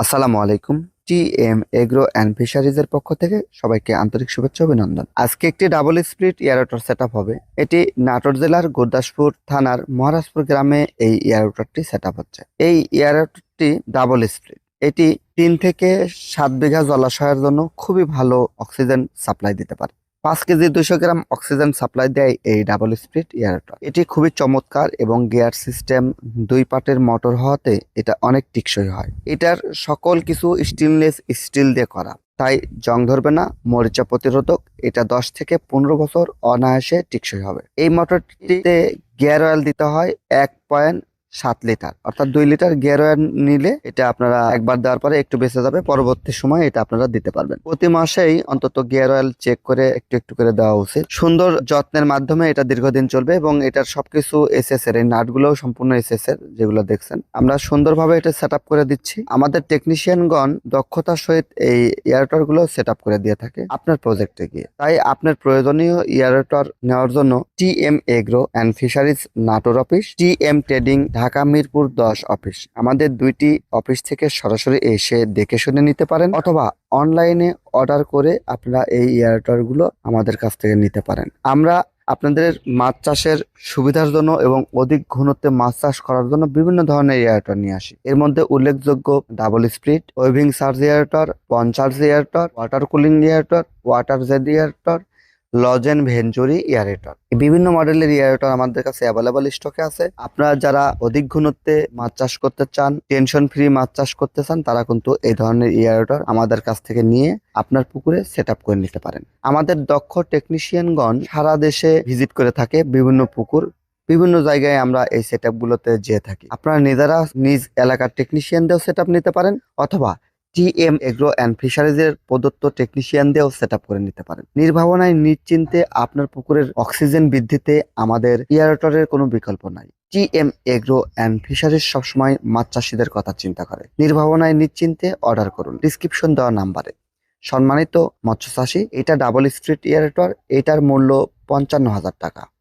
আসসালামু আলাইকুম T M agro and ফিশারিজের পক্ষ থেকে সবাইকে আন্তরিক শুভেচ্ছা অভিনন্দন। আজকে একটি ডাবল স্প্লিট এয়ারওয়াটার সেট হবে। এটি নাটোর জেলার গুরদাসপুর থানার মহারাজপুর গ্রামে এই এয়ারওয়াটারটি সেট হচ্ছে। এই এয়ারওয়াটারটি ডাবল স্প্লিট। এটি তিন থেকে সাত বিঘা জলাশয়ের জন্য খুবই ভালো অক্সিজেন সাপ্লাই দিতে পারে। পাঁচ কেজি দুইশো গ্রাম অক্সিজেন সাপ্লাই দেয় এই ডাবল স্পিড এয়ারওয়াটার এটি খুবই চমৎকার এবং গিয়ার সিস্টেম দুই পাটের মোটর হওয়াতে এটা অনেক টিকসই হয়। এটার সকল কিছু স্টেনলেস স্টিল দিয়ে করা। তাই জং ধরবে না, মরিচা প্রতিরোধক, এটা দশ থেকে পনেরো বছর অনায়াসে টিকসই হবে। এই মোটরটিতে গিয়ার অয়েল দিতে হয় এক পয়েন্ট সাত লিটার। অর্থাৎ দুই লিটার গিয়ার অয়েল নিলে এটা আপনারা একবার দেওয়ার পরে একটু বেঁচে যাবে, পরবর্তী সময় এটা আপনারা দিতে পারবেন। প্রতি মাসেই অন্তত গিয়ার অয়েল চেক করে একটু একটু করে দেওয়া উচিত। সুন্দর যত্নের মাধ্যমে এটা দীর্ঘদিন চলবে এবং এটার সবকিছু এসএস এর, এই নাটগুলোও সম্পূর্ণ এসএস এর যেগুলো দেখছেন। আমরা সুন্দরভাবে এটা সেট করে দিচ্ছি। আমাদের টেকনিশিয়ানগণ দক্ষতার সহিত এই এয়ারটরগুলো সেট করে দিয়ে থাকে আপনার প্রজেক্টে গিয়ে। তাই আপনার প্রয়োজনীয় এয়ারটর নেওয়ার জন্য T M agro and fisheries Natore office T M trading Dhaka Mirpur দশ অফিস। আমাদের দুইটি অফিস থেকে সরাসরি এসে দেখে শুনে নিতে পারেন অথবা অনলাইনে অর্ডার করে আপনারা এই এয়ারটরগুলো আমাদের কাছ থেকে নিতে পারেন। আমরা আপনাদের মাছ চাষের সুবিধার জন্য এবং অধিক ঘনত্বে মাছ চাষ করার জন্য বিভিন্ন ধরনের এয়ারটর নিয়ে আসি। এর মধ্যে উল্লেখযোগ্য double split waving charge aerator পঞ্চার্জ aerator water cooling aerator water jet aerator লজেন venturi aerator বিভিন্ন মডেলের ইয়ারেটর আমাদের কাছে অ্যাভেলেবল স্টকে আছে। আপনারা যারা অধিক ঘনত্বে মাছ চাষ করতে চান টেনশন ফ্রি মাছ চাষ করতে চান, তারা কিন্তু এই ধরনের ইয়ারেটর আমাদের কাছ থেকে নিয়ে আপনার পুকুরে সেট করে নিতে পারেন। আমাদের দক্ষ টেকনিশিয়ানগণ সারা দেশে ভিজিট করে থাকে বিভিন্ন পুকুর। বিভিন্ন জায়গায় আমরা এই সেট আপ গুলোতে যেয়ে থাকি। আপনারা নিজেরা নিজ এলাকার টেকনিশিয়ানদেরও সেট নিতে পারেন অথবা টিএম এগ্রো অ্যান্ড ফিশারিজের প্রদত্ত টেকনিশিয়ান দিয়েও সেট করে নিতে পারেন। নির্ভাবনায়, নিশ্চিন্তে আপনার পুকুরের অক্সিজেন বৃদ্ধিতে আমাদের এয়ারটরের কোনো বিকল্প নাই। টিএম এগ্রো অ্যান্ড ফিশারিজ সবসময় মাছ চাষিদের কথা চিন্তা করে। নির্ভাবনায়, নিশ্চিন্তে অর্ডার করুন। ডিসক্রিপশন দেওয়া নাম্বারে। সম্মানিত মৎস্য চাষি, এটা ডাবল স্ট্রিট এয়ারটর এটার মূল্য পঞ্চান্ন হাজার টাকা।